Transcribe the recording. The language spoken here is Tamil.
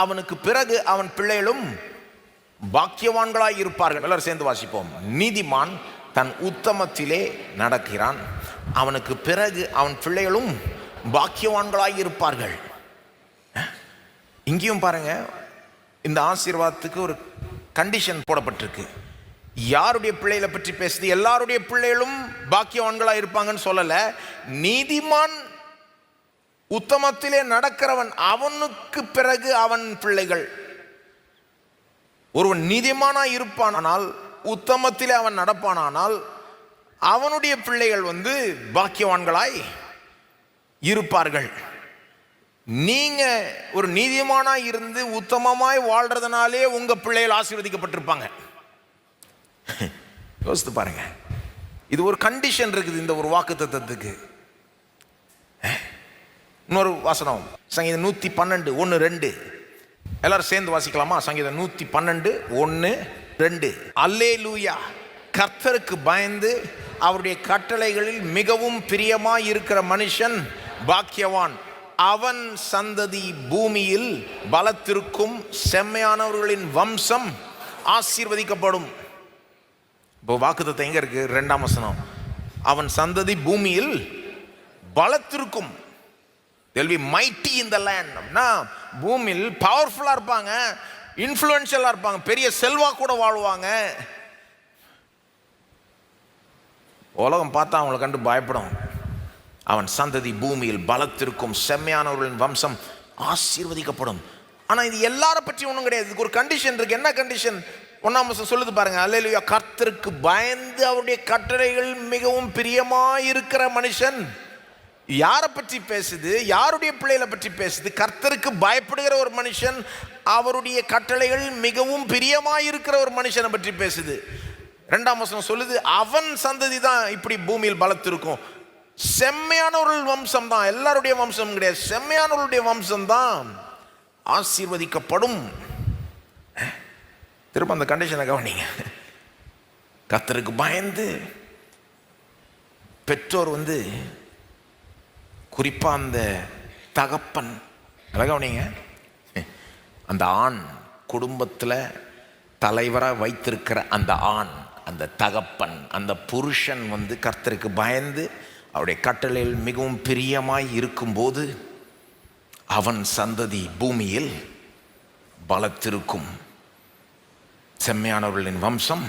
அவனுக்கு பிறகு அவன் பிள்ளைகளும் பாக்கியவான்களாய் இருப்பார்கள். எல்லாரும் சேர்ந்து வாசிப்போம். நீதிமான் தன் உத்தமத்திலே நடக்கிறான். அவனுக்கு பிறகு அவன் பிள்ளைகளும் பாக்கியவான்களாய் இருப்பார்கள். இங்கேயும் பாருங்க இந்த ஆசீர்வாதத்துக்கு ஒரு கண்டிஷன் போடப்பட்டிருக்கு. யாருடைய பிள்ளைகளை பற்றி பேசுது? எல்லாருடைய பிள்ளைகளும் பாக்கியவான்களாக இருப்பாங்கன்னு சொல்லலை. நீதிமான் உத்தமத்திலே நடக்கிறவன் அவனுக்கு பிறகு அவன் பிள்ளைகள். ஒருவன் நீதிமானா இருப்பானால் உத்தமத்திலே அவன் நடப்பானானால் அவனுடைய பிள்ளைகள் வந்து பாக்கியவான்களாய் இருப்பார்கள். நீங்க ஒரு நீதிமானா இருந்து உத்தமமாய் வாழ்றதுனாலே உங்க பிள்ளைகள் ஆசீர்வதிக்கப்பட்டிருப்பாங்க. யோசித்து பாருங்க. இது ஒரு கண்டிஷன் இருக்குது இந்த ஒரு வாக்கு தத்துவத்துக்கு. இன்னொரு வாசனம். சங்கீதம் நூற்றி பன்னெண்டு ஒன்று ரெண்டு. எல்லாரும் சேர்ந்து வாசிக்கலாமா? சங்கீதம் நூற்றி பன்னெண்டு ஒன்று ரெண்டு. அல்லே லூயா கர்த்தருக்கு பயந்து அவருடைய கட்டளைகளில் மிகவும் பிரியமாய் இருக்கிற மனுஷன் பாக்கியவான். அவன் சந்ததி பூமியில் பலத்திற்கும் செம்மையானவர்களின் வம்சம் ஆசீர்வதிக்கப்படும். இப்போ வாக்குத்தத்தை எங்கே இருக்கு? ரெண்டாம் வசனம். அவன் சந்ததி பூமியில் பலத்திற்கும் they'll be mighty in the land அப்படின்னா பூமியில் பவர்ஃபுல்லாக இருப்பாங்க இன்ஃப்ளூயன்ஷியலாக இருப்பாங்க பெரிய செல்வா கூட வாழ்வாங்க. உலகம் பார்த்தா அவங்கள கண்டு பயப்படும். அவன் சந்ததி பூமியில் பலத்திற்கும் செம்மையானவர்களின் வம்சம் ஆசீர்வதிக்கப்படும். ஆனால் இது எல்லாரை பற்றி ஒன்றும் கிடையாது. இதுக்கு ஒரு கண்டிஷன் இருக்குது என்ன கண்டிஷன் ஒன்றாம் வருஷம் சொல்லுது பாருங்க. அல்லையா கர்த்தருக்கு பயந்து அவருடைய கட்டளைகள் மிகவும் பிரியமாக இருக்கிற மனுஷன். யாரை பற்றி பேசுது? யாருடைய பிள்ளைகளை பற்றி பேசுது? கர்த்தருக்கு பயப்படுகிற ஒரு மனுஷன் அவருடைய கட்டளைகள் மிகவும் பிரியமாக இருக்கிற ஒரு மனுஷனை பற்றி பேசுது. ரெண்டாம் வசனம் சொல்லுது அவன் சந்ததி தான் இப்படி பூமியில் பலத்திருக்கும். செம்மையானவர்கள் வம்சம் தான். எல்லாருடைய வம்சம் கிடையாது. செம்மையானவர்களுடைய வம்சம் தான் ஆசீர்வதிக்கப்படும். திரும்ப அந்த கண்டிஷனை கவனிங்க. கர்த்தருக்கு பயந்து பெற்றோர் வந்து குறிப்பாக அந்த தகப்பன். அதை கவனிங்க. அந்த ஆண் குடும்பத்தில் தலைவராக வைத்திருக்கிற அந்த ஆண் அந்த தகப்பன் அந்த புருஷன் வந்து கர்த்தருக்கு பயந்து அவருடைய கட்டளையில் மிகவும் பிரியமாய் இருக்கும்போது அவன் சந்ததி பூமியில் பலத்திருக்கும். செம்மையானவர்களின் வம்சம்